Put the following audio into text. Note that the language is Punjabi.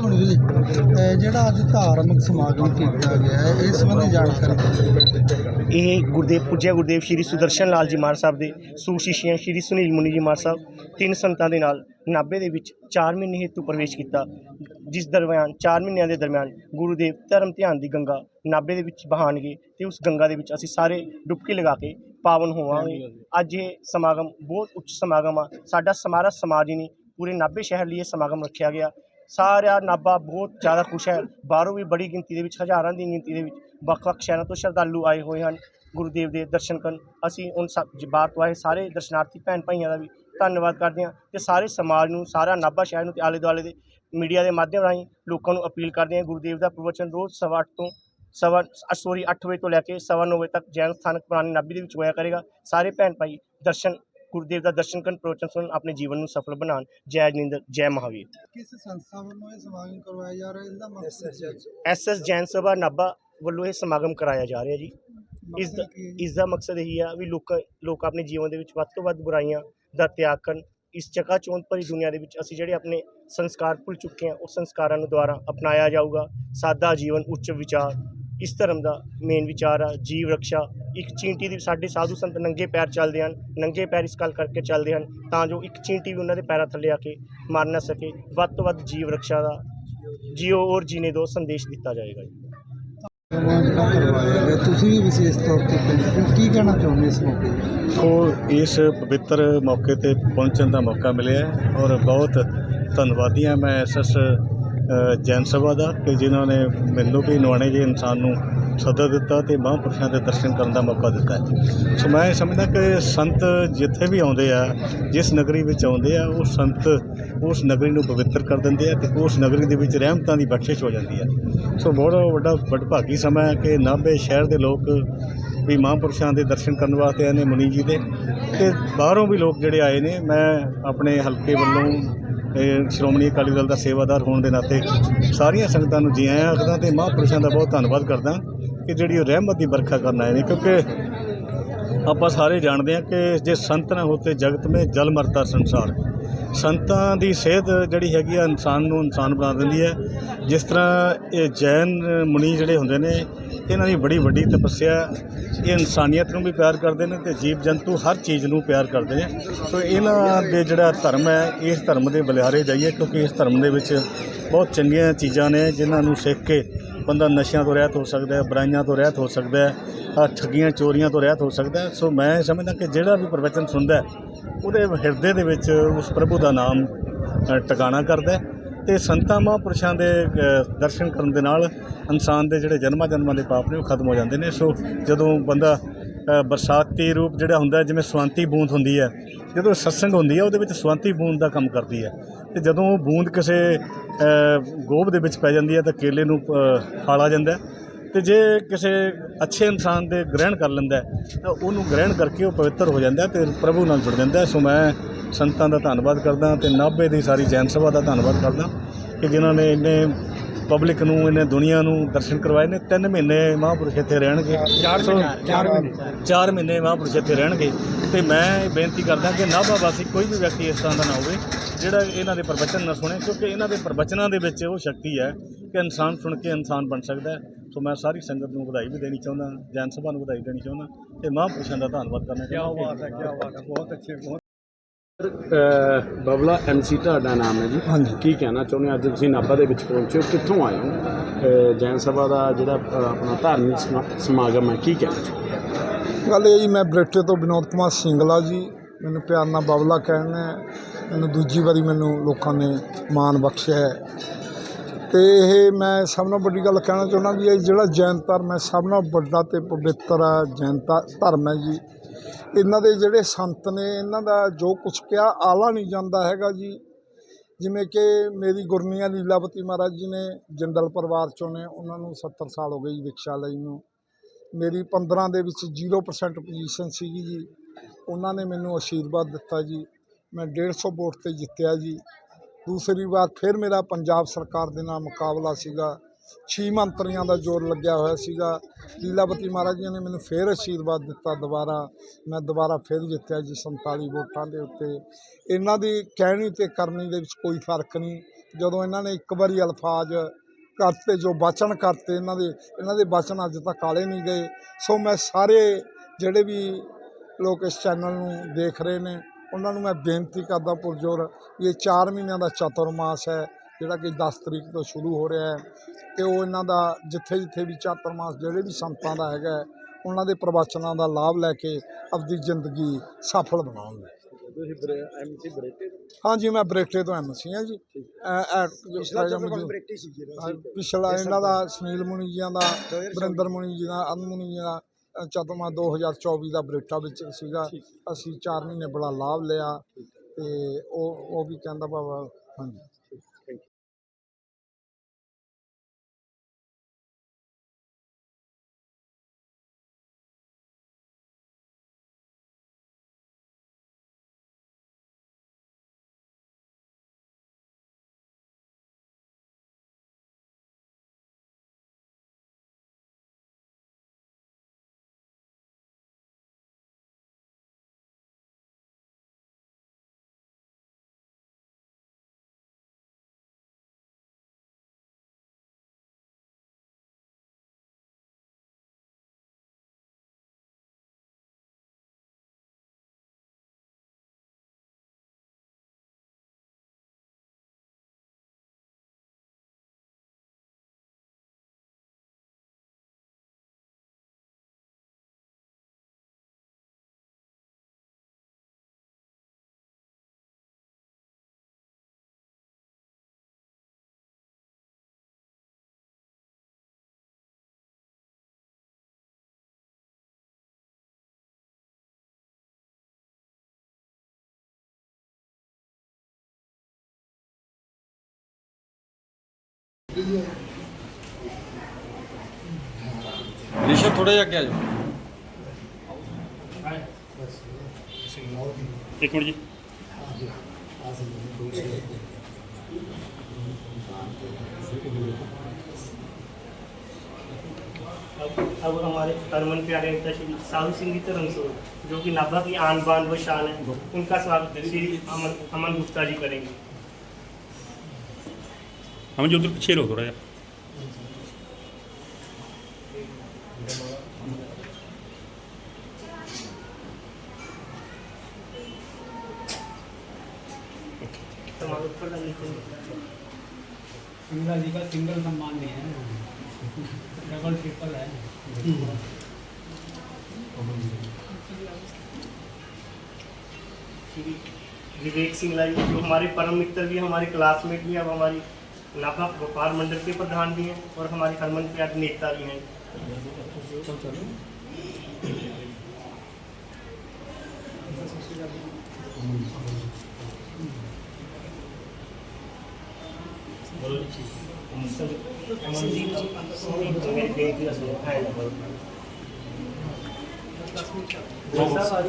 ਹੁਣ ਜੀ ਜਿਹੜਾ ਅੱਜ ਧਾਰਮਿਕ ਸਮਾਗਮ ਕੀਤਾ ਗਿਆ ਹੈ, ਇਸ ਸੰਬੰਧੀ ਜਾਣਕਾਰੀ ਇਹ ਗੁਰਦੇਵ ਪੁੱਜਿਆ ਗੁਰਦੇਵ ਸ਼੍ਰੀ ਸੁਦਰਸ਼ਨ ਲਾਲ ਜੀ ਮਾਰ ਸਾਹਿਬ ਦੇ ਸੂਸ਼ੀਸ਼ੀਆਂ ਸ਼੍ਰੀ ਸੁਨੀਲ ਮੁਨੀ ਜੀ ਮਾਰ ਸਾਹਿਬ, ਤਿੰਨ ਸੰਤਾਂ ਦੇ ਨਾਲ ਨਾਭੇ ਦੇ ਵਿੱਚ 4 ਮਹੀਨੇ ਹੇਤੂ ਪ੍ਰਵੇਸ਼ ਕੀਤਾ, ਜਿਸ ਦਰਮਿਆਨ 4 ਮਹੀਨਿਆਂ ਦੇ ਦਰਮਿਆਨ ਗੁਰੂਦੇਵ ਧਰਮ ਧਿਆਨ ਦੀ ਗੰਗਾ ਨਾਭੇ ਦੇ ਵਿੱਚ ਬਹਾਣਗੇ ਤੇ ਉਸ ਗੰਗਾ ਦੇ ਵਿੱਚ ਅਸੀਂ ਸਾਰੇ ਡੁਬਕੀ ਲਗਾ ਕੇ ਪਾਵਨ ਹੋਵਾਂਗੇ। ਅੱਜ ਇਹ ਸਮਾਗਮ ਬਹੁਤ ਉੱਚ ਸਮਾਗਮ ਆ। ਸਾਡਾ ਸਮਾਰਾ ਸਮਾਜ ਹੀ ਨਹੀਂ, ਪੂਰੇ ਨਾਭੇ ਸ਼ਹਿਰ ਲਈ ਇਹ ਸਮਾਗਮ ਰੱਖਿਆ ਗਿਆ। ਸਾਰਾ ਨਾਭਾ ਬਹੁਤ ਜ਼ਿਆਦਾ ਖੁਸ਼ ਹੈ। ਬਾਹਰੋਂ ਵੀ ਬੜੀ ਗਿਣਤੀ ਦੇ ਵਿੱਚ, ਹਜ਼ਾਰਾਂ ਦੀ ਗਿਣਤੀ ਦੇ ਵਿੱਚ ਵੱਖ-ਵੱਖ ਸ਼ਹਿਰਾਂ ਤੋਂ ਸ਼ਰਧਾਲੂ ਆਏ ਹੋਏ ਹਨ। ਗੁਰੂਦੇਵ ਦੇ ਦਰਸ਼ਨ ਕਰਨ। ਅਸੀਂ ਉਹਨਾਂ ਸਭ ਬਾਹਰ ਤੋਂ ਆਏ ਸਾਰੇ ਦਰਸ਼ਨਾਰਥੀ, ਭੈਣ ਭਾਈਆਂ ਦਾ ਵੀ ਧੰਨਵਾਦ ਕਰਦੇ ਹਾਂ ਤੇ ਸਾਰੇ ਸਮਾਜ ਨੂੰ, ਸਾਰਾ ਨਾਭਾ ਸ਼ਹਿਰ ਨੂੰ ਤੇ ਆਲੇ ਦੁਆਲੇ ਦੇ ਮੀਡੀਆ ਦੇ ਮਾਧਿਅਮ ਰਾਹੀਂ ਲੋਕਾਂ ਨੂੰ ਅਪੀਲ ਕਰਦੇ ਹਾਂ ਗੁਰੂਦੇਵ ਦਾ ਪ੍ਰਵਚਨ ਰੋਜ਼ ਸਵਾ ਅੱਠ ਤੋਂ ਸਵਾ ਸੋਰੀ 8 ਵਜੇ ਤੋਂ ਲੈ ਕੇ ਸਵਾ ਨੌ ਵਜੇ ਤੱਕ ਜੈਨ ਸਥਾਨਕ ਪੁਰਾਣੇ ਨਾਭੀ ਦੇ ਵਿੱਚ ਹੋਇਆ ਕਰੇਗਾ। ਸਾਰੇ ਭੈਣ ਭਾਈ ਦਰਸ਼ਨ ਗੁਰੂਦੇਵ ਦਾ ਦਰਸ਼ਨ ਕਰਨ ਪ੍ਰਵਚਨ ਸੁਣਨ ਆਪਣੇ ਜੀਵਨ ਨੂੰ ਸਫਲ ਬਣਾਉਣ। ਜੈ ਜਨਿੰਦਰ ਜੈ ਮਹਾਵੀਰ। ਕਿਸ ਸੰਸਥਾ ਵੱਲੋਂ ਇਹ ਸਮਾਗਮ ਕਰਵਾਇਆ ਜਾ ਰਿਹਾ ਹੈ? ਇਹਦਾ ਮਕਸਦ? ਐਸਐਸ ਜੈਨ ਸਭਾ ਨਾਭਾ ਵੱਲੋਂ ਇਹ ਸਮਾਗਮ ਕਰਾਇਆ ਜਾ ਰਿਹਾ ਜੀ। ਇਸ ਦਾ? ਇਸ ਦਾ ਮਕਸਦ ਇਹੀ ਆ ਵੀ ਲੋਕ ਲੋਕ ਆਪਣੇ ਜੀਵਨ ਦੇ ਵਿੱਚ ਵੱਧ ਤੋਂ ਵੱਧ ਬੁਰਾਈਆਂ ਦਾ ਤਿਆਗ ਕਰਨ। ਇਸ ਚੱਕਾ ਚੌਂਦ ਭਰੀ ਦੁਨੀਆ ਦੇ ਵਿੱਚ ਅਸੀਂ ਜਿਹੜੇ ਆਪਣੇ ਸੰਸਕਾਰ ਭੁੱਲ ਚੁੱਕੇ ਹਾਂ ਉਹ ਸੰਸਕਾਰਾਂ ਨੂੰ ਦੁਆਰਾ ਅਪਣਾਇਆ ਜਾਊਗਾ। ਸਾਦਾ ਜੀਵਨ ਉੱਚ ਵਿਚਾਰ। ਇਸ ਧਰਮ ਦਾ ਮੇਨ ਵਿਚਾਰ ਆ ਜੀਵ ਰੱਖਿਆ ਇੱਕ ਚੀਂਟੀ ਦੀ ਸਾਡੇ ਸਾਧੂ ਸੰਤ ਨੰਗੇ ਪੈਰ ਚੱਲਦੇ ਹਨ ਨੰਗੇ ਪੈਰ ਇਸ ਗੱਲ ਕਰਕੇ ਚੱਲਦੇ ਹਨ ਤਾਂ ਜੋ ਇੱਕ ਚੀਂਟੀ ਵੀ ਉਹਨਾਂ ਦੇ ਪੈਰਾਂ ਥੱਲੇ ਆ ਕੇ ਮਰ ਨਾ ਸਕੇ ਵੱਧ ਤੋਂ ਵੱਧ ਜੀਵ ਰੱਖਿਆ ਦਾ ਜੀਓ ਔਰ ਜੀਨੇ ਦੋ ਸੰਦੇਸ਼ ਦਿੱਤਾ ਜਾਏਗਾ ਤੁਸੀਂ ਵੀ ਵਿਸ਼ੇਸ਼ ਤੌਰ ਤੇ। ਕੀ ਕਹਿਣਾ ਚਾਹੁੰਦੇ ਇਸ ਮੌਕੇ ਤੇ? ਕੋ ਇਸ ਪਵਿੱਤਰ ਮੌਕੇ ਤੇ ਪਹੁੰਚਣ ਦਾ ਮੌਕਾ ਮਿਲਿਆ ਔਰ ਬਹੁਤ ਧੰਨਵਾਦੀ ਹਾਂ ਮੈਂ ਐਸਐਸ ਜੈਨ ਸਭਾ ਦਾ ਕਿ ਜਿਨ੍ਹਾਂ ਨੇ ਮੈਨੂੰ ਵੀ ਨਵਾਣੇ ਜਿਹੇ ਇਨਸਾਨ ਨੂੰ ਸੱਦਾ ਦਿੱਤਾ ਤੇ ਮਹਾਂਪੁਰਸ਼ਾਂ ਦੇ ਦਰਸ਼ਨ ਕਰਨ ਦਾ ਮੌਕਾ ਦਿੱਤਾ। ਸੋ ਮੈਂ ਸਮਝਦਾ ਕਿ ਸੰਤ ਜਿੱਥੇ ਵੀ ਆਉਂਦੇ ਆ, ਜਿਸ ਨਗਰੀ ਵਿੱਚ ਆਉਂਦੇ ਆ, ਉਹ ਸੰਤ ਉਸ ਨਗਰੀ ਨੂੰ ਪਵਿੱਤਰ ਕਰ ਦਿੰਦੇ ਆ ਤੇ ਉਸ ਨਗਰੀ ਦੇ ਵਿੱਚ ਰਹਿਮਤਾਂ ਦੀ ਬਖਸ਼ਿਸ਼ ਹੋ ਜਾਂਦੀ ਹੈ ਸੋ ਬਹੁਤ ਵੱਡਾ ਵਡਭਾਗੀ ਸਮਾਂ ਹੈ ਕਿ ਨਾਭੇ ਸ਼ਹਿਰ ਦੇ ਲੋਕ ਵੀ ਮਹਾਂਪੁਰਸ਼ਾਂ ਦੇ ਦਰਸ਼ਨ ਕਰਨ ਵਾਸਤੇ ਆਏ ਨੇ, ਮੁਨੀ ਜੀ ਦੇ। ਤੇ ਬਾਹਰੋਂ ਵੀ ਲੋਕ ਜਿਹੜੇ ਆਏ ਨੇ, ਮੈਂ ਆਪਣੇ ਹਲਕੇ ਵੱਲੋਂ ਸ਼੍ਰੋਮਣੀ ਅਕਾਲੀ ਦਲ ਦਾ ਸੇਵਾਦਾਰ ਹੋਣ ਦੇ ਨਾਤੇ ਸਾਰੀਆਂ ਸੰਗਤਾਂ ਨੂੰ ਜੀ ਆਇਆਂ ਆਖਦਾ ਤੇ ਮਹਾਂਪੁਰਸ਼ਾਂ ਦਾ ਬਹੁਤ ਧੰਨਵਾਦ ਕਰਦਾ ਕਿ ਜਿਹੜੀ ਉਹ ਰਹਿਮਤ ਦੀ ਵਰਖਾ ਕਰਨ ਆਏ ਨੇ, ਕਿਉਂਕਿ ਆਪਾਂ ਸਾਰੇ ਜਾਣਦੇ ਹਾਂ ਕਿ ਜੇ ਸੰਤ ਨਾ ਹੋਤੇ ਜਗਤ ਮੇ ਜਲ ਮਰਤਾ ਸੰਸਾਰ। ਸੰਤਾਂ ਦੀ ਸਿਹਤ ਜਿਹੜੀ ਹੈਗੀ ਆ ਇਨਸਾਨ ਨੂੰ ਇਨਸਾਨ ਬਣਾ ਦਿੰਦੀ ਹੈ। ਜਿਸ ਤਰ੍ਹਾਂ ਇਹ ਜੈਨ ਮੁਨੀ ਜਿਹੜੇ ਹੁੰਦੇ ਨੇ, ਇਹਨਾਂ ਦੀ ਬੜੀ ਵੱਡੀ ਤਪੱਸਿਆ, ਇਹ ਇਨਸਾਨੀਅਤ ਨੂੰ ਵੀ ਪਿਆਰ ਕਰਦੇ ਨੇ ਤੇ ਜੀਵ ਜੰਤੂ ਹਰ ਚੀਜ਼ ਨੂੰ ਪਿਆਰ ਕਰਦੇ ਨੇ। ਸੋ ਇਹਨਾਂ ਦੇ ਜਿਹੜਾ ਧਰਮ ਹੈ, ਇਸ ਧਰਮ ਦੇ ਬਲਿਹਾਰੇ ਜਾਈਏ ਕਿਉਂਕਿ ਇਸ ਧਰਮ ਦੇ ਵਿੱਚ ਬਹੁਤ ਚੰਗੀਆਂ ਚੀਜ਼ਾਂ ਨੇ, ਜਿਨ੍ਹਾਂ ਨੂੰ ਸਿੱਖ ਕੇ ਬੰਦਾ ਨਸ਼ਿਆਂ ਤੋਂ ਰਹਿਤ ਹੋ ਸਕਦਾ ਹੈ, ਬੁਰਾਈਆਂ ਤੋਂ ਰਹਿਤ ਹੋ ਸਕਦਾ ਹੈ ਠੱਗੀਆਂ, ਚੋਰੀਆਂ ਤੋਂ ਰਹਿਤ ਹੋ ਸਕਦਾ ਹੈ। ਸੋ ਮੈਂ ਸਮਝਦਾ ਕਿ ਜਿਹੜਾ ਵੀ ਪ੍ਰਵਚਨ ਸੁਣਦਾ ਉਹਦੇ ਹਿਰਦੇ ਦੇ ਵਿੱਚ ਉਸ ਪ੍ਰਭੂ ਦਾ ਨਾਮ ਟਿਕਾਣਾ ਕਰਦਾ ਹੈ ਤੇ ਸੰਤਾਂ ਮਹਾਂਪੁਰਸ਼ਾਂ ਦੇ ਦਰਸ਼ਨ ਕਰਨ ਦੇ ਨਾਲ ਇਨਸਾਨ ਦੇ ਜਿਹੜੇ ਜਨਮਾਂ ਜਨਮਾਂ ਦੇ ਪਾਪ ਨੇ ਉਹ ਖਤਮ ਹੋ ਜਾਂਦੇ ਨੇ। ਸੋ ਜਦੋਂ ਬੰਦਾ ਬਰਸਾਤੀ ਰੂਪ ਜਿਹੜਾ ਹੁੰਦਾ ਜਿਵੇਂ ਸਵਾਂਤੀ ਬੂੰਦ ਹੁੰਦੀ ਹੈ, ਜਦੋਂ ਸਤਸੰਗ ਹੁੰਦੀ ਹੈ, ਉਹਦੇ ਵਿੱਚ ਸਵਾਂਤੀ ਬੂੰਦ ਦਾ ਕੰਮ ਕਰਦੀ ਹੈ। ਤੇ ਜਦੋਂ ਉਹ ਬੂੰਦ ਕਿਸੇ ਗੋਭ ਦੇ ਵਿੱਚ ਪੈ ਜਾਂਦੀ ਹੈ ਤਾਂ ਕੇਲੇ ਨੂੰ ਫਾਲਾ ਜਾਂਦਾ ਹੈ। ਤੇ ਜੇ ਕਿਸੇ ਅੱਛੇ ਇਨਸਾਨ ਦੇ ਗ੍ਰਹਿਣ ਕਰ ਲੈਂਦਾ ਤਾਂ ਉਹਨੂੰ ਗ੍ਰਹਿਣ ਕਰਕੇ ਉਹ ਪਵਿੱਤਰ ਹੋ ਜਾਂਦਾ ਹੈ ਤੇ ਪ੍ਰਭੂ ਨਾਲ ਜੁੜ ਜਾਂਦਾ ਹੈ। ਸੋ ਮੈਂ ਸੰਤਾਂ ਦਾ ਧੰਨਵਾਦ ਕਰਦਾ ਤੇ ਨਾਭੇ ਦੀ ਸਾਰੀ ਜੈਨ ਸਭਾ ਦਾ ਧੰਨਵਾਦ ਕਰਦਾ ਕਿ ਜਿਨ੍ਹਾਂ ਨੇ ਇੰਨੇ ਪਬਲਿਕ ਨੂੰ ਇਹਨੇ ਦੁਨੀਆ ਨੂੰ ਦਰਸ਼ਨ ਕਰਵਾਏ ਨੇ। ਤਿੰਨ ਮਹੀਨੇ ਮਹਾਂਪੁਰਸ਼ ਇੱਥੇ ਰਹਿਣਗੇ। ਚਾਰ ਚਾਰ ਮਹੀਨੇ। ਚਾਰ ਮਹੀਨੇ ਮਹਾਂਪੁਰਸ਼ ਇੱਥੇ ਰਹਿਣਗੇ। ਤੇ ਮੈਂ ਬੇਨਤੀ ਕਰਦਾ ਕਿ ਨਾਭਾ ਵਾਸੀ ਕੋਈ ਵੀ ਵਿਅਕਤੀ ਇਸ ਤਰ੍ਹਾਂ ਦਾ ਨਾ ਹੋਵੇ। ਜਿਹੜਾ ਇਹਨਾਂ ਦੇ ਪ੍ਰਵਚਨ ਨਾ ਸੁਣੇ ਕਿਉਂਕਿ ਇਹਨਾਂ ਦੇ ਪ੍ਰਵਚਨਾਂ ਦੇ ਵਿੱਚ ਉਹ ਸ਼ਕਤੀ ਹੈ ਕਿ ਇਨਸਾਨ ਸੁਣ ਕੇ ਇਨਸਾਨ ਬਣ ਸਕਦਾ ਹੈ। ਸੋ ਮੈਂ ਸਾਰੀ ਸੰਗਤ ਨੂੰ ਵਧਾਈ ਵੀ ਦੇਣੀ ਚਾਹੁੰਦਾ ਜੈਨ ਸਭਾ ਨੂੰ ਵਧਾਈ ਦੇਣੀ ਚਾਹੁੰਦਾ ਤੇ ਮਹਾਂਪੁਰਸ਼ਾਂ ਦਾ ਧੰਨਵਾਦ ਕਰਨਾ ਚਾਹੁੰਦਾ। ਕੀ ਬਾਤ ਹੈ ਕੀ ਬਾਤ ਹੈ ਬਹੁਤ ਅੱਛੇ ਬਹੁਤ ਬਬਲਾ ਐਮਸੀ ਤੁਹਾਡਾ ਨਾਮ ਹੈ ਜੀ। ਹਾਂਜੀ। ਕੀ ਕਹਿਣਾ ਚਾਹੁੰਦੇ ਅੱਜ ਤੁਸੀਂ ਨਾਭਾ ਦੇ ਵਿੱਚ ਪਹੁੰਚੇ ਹੋ ਕਿੱਥੋਂ ਆਏ ਹੋ? ਜੈਨ ਸਭਾ ਦਾ ਜਿਹੜਾ ਆਪਣਾ ਧਾਰਮਿਕ ਸਮਾ- ਸਮਾਗਮ ਹੈ ਕੀ ਕਹਿਣਾ ਚਾਹੁੰਦੇ ਹੋ? ਗੱਲ ਇਹ ਜੀ ਮੈਂ ਬਰੇਟੇ ਤੋਂ ਵਿਨੋਦ ਕੁਮਾਰ ਸਿੰਗਲਾ ਜੀ ਮੈਨੂੰ ਪਿਆਰ ਨਾਲ ਬਬਲਾ ਕਹਿੰਦੇ ਆ। ਮੈਨੂੰ ਦੂਜੀ ਵਾਰੀ ਮੈਨੂੰ ਲੋਕਾਂ ਨੇ ਮਾਣ ਬਖਸ਼ਿਆ ਹੈ। ਤੇ ਇਹ ਮੈਂ ਸਭ ਨਾਲੋਂ ਵੱਡੀ ਗੱਲ ਕਹਿਣਾ ਚਾਹੁੰਦਾ ਵੀ ਇਹ ਜਿਹੜਾ ਜੈਨ ਧਰਮ ਹੈ, ਸਭ ਨਾਲੋਂ ਵੱਡਾ ਤੇ ਪਵਿੱਤਰ ਆ ਜੈਨ ਧਾ- ਧਰਮ ਹੈ ਜੀ। ਇਹਨਾਂ ਦੇ ਜਿਹੜੇ ਸੰਤ ਨੇ, ਇਹਨਾਂ ਦਾ ਜੋ ਕੁਝ ਕਿਹਾ, ਆਲਾ ਨਹੀਂ ਜਾਂਦਾ ਹੈਗਾ ਜੀ। ਜਿਵੇਂ ਕਿ ਮੇਰੀ ਗੁਰਨੀਆ ਲੀਲਾਵਤੀ ਮਹਾਰਾਜ ਜੀ ਨੇ ਜੰਡਲ ਪਰਿਵਾਰ ਚੋਂ ਨੇ, ਉਹਨਾਂ ਨੂੰ 70 ਸਾਲ ਹੋ ਗਏ ਜੀ ਵਿਕਸ਼ਾ ਲਈ ਨੂੰ। ਮੇਰੀ 15 ਦੇ ਵਿੱਚ 0% ਪੋਜੀਸ਼ਨ ਸੀਗੀ ਜੀ। ਉਹਨਾਂ ਨੇ ਮੈਨੂੰ ਆਸ਼ੀਰਵਾਦ ਦਿੱਤਾ ਜੀ। ਮੈਂ 150 ਵੋਟ ਤੇ ਜਿੱਤਿਆ ਜੀ। ਦੂਸਰੀ ਵਾਰ ਫਿਰ ਮੇਰਾ ਪੰਜਾਬ ਸਰਕਾਰ ਦੇ ਨਾਲ ਮੁਕਾਬਲਾ ਸੀਗਾ। ਛੇ ਮੰਤਰੀਆਂ ਦਾ ਜ਼ੋਰ ਲੱਗਿਆ ਹੋਇਆ ਸੀਗਾ। ਲੀਲਾਵਤੀ ਮਹਾਰਾਜ ਜੀ ਨੇ ਮੈਨੂੰ ਫਿਰ ਆਸ਼ੀਰਵਾਦ ਦਿੱਤਾ ਦੁਬਾਰਾ। ਮੈਂ ਦੁਬਾਰਾ ਫਿਰ ਜਿੱਤਿਆ ਜੀ 47 ਵੋਟਾਂ ਦੇ ਉੱਤੇ। ਇਹਨਾਂ ਦੀ ਕਹਿਣੀ ਤੇ ਕਰਨੀ ਦੇ ਵਿੱਚ ਕੋਈ ਫ਼ਰਕ ਨਹੀਂ। ਜਦੋਂ ਇਹਨਾਂ ਨੇ ਇੱਕ ਵਾਰੀ ਅਲਫਾਜ਼ ਕਰਤੇ, ਜੋ ਬਚਨ ਕਰਤੇ, ਇਹਨਾਂ ਦੇ ਇਹਨਾਂ ਦੇ ਬਚਨ ਅੱਜ ਤੱਕ ਕਾਲੇ ਨਹੀਂ ਗਏ। ਸੋ ਮੈਂ ਸਾਰੇ ਜਿਹੜੇ ਵੀ ਲੋਕ ਇਸ ਚੈਨਲ ਨੂੰ ਦੇਖ ਰਹੇ ਨੇ ਉਹਨਾਂ ਨੂੰ ਮੈਂ ਬੇਨਤੀ ਕਰਦਾ ਪੁਰਜੋਰ ਇਹ 4 ਮਹੀਨਿਆਂ ਦਾ ਚਤੁਰਮਾਸ ਹੈ ਜਿਹੜਾ ਕਿ 10 ਤਰੀਕ ਤੋਂ ਸ਼ੁਰੂ ਹੋ ਰਿਹਾ ਹੈ ਤੇ ਉਹ ਇਹਨਾਂ ਦਾ ਜਿੱਥੇ ਜਿੱਥੇ ਵੀ ਚਤੁਰਮਾਸ ਜਿਹੜੇ ਵੀ ਸੰਤਾਂ ਦਾ ਹੈਗਾ ਉਹਨਾਂ ਦੇ ਪ੍ਰਵਚਨਾਂ ਦਾ ਲਾਭ ਲੈ ਕੇ ਆਪਣੀ ਜ਼ਿੰਦਗੀ ਸਫਲ ਬਣਾਉਣਗੇ। ਤੁਸੀਂ ਐਮਸੀ ਬਰੇਟੇ ਹਾਂਜੀ ਮੈਂ ਬਰੇਟੇ ਤੋਂ ਐਮਸੀ ਹਾਂ ਜੀ। ਪਿਛਲਾ ਪਿਛਲਾ ਇਹਨਾਂ ਦਾ ਸੁਨੀਲ ਮੁਨੀ ਜੀਆਂ ਦਾ ਵਰਿੰਦਰ ਮੁਨੀ ਜੀ ਦਾ ਅਨ ਮੁਨੀ ਜੀ ਦਾ ਅ, ਚਤੁਰਮਾ 2024 ਦਾ ਬਰੇਟਾ ਵਿੱਚ ਸੀਗਾ ਅਸੀਂ 4 ਮਹੀਨੇ ਬੜਾ ਲਾਭ ਲਿਆ ਤੇ ਉਹ ਉਹ ਵੀ ਕਹਿੰਦਾ ਬਾਬਾ ਹਾਂਜੀ। ਰਿਸ਼ਵ ਥੋੜਾ ਜਿਹਾ ਅੱਗੇ ਆ ਜਾਓ ਇੱਕ ਮਿੰਟ ਜੀ अब अब हमारे हरमन प्यारे नेता श्री साधु सिंह जी धर्मसोर जो कि नाभा की आन बान व शान है उनका स्वागत श्री अमन अमन गुप्ता जी करेंगे हम जो उधर पीछे रहो थोड़ा सिंगला जी का सिंगल सम्मान नहीं है डबल ट्रिपल है विवेक सिंगला जी जो हमारे परम मित्र भी हैं, हमारे क्लासमेट भी हैं अब हमारी नाभा व्यापार मंडल के प्रधान भी हैं और हमारे हरमन प्यारे नेता भी हैं। साहब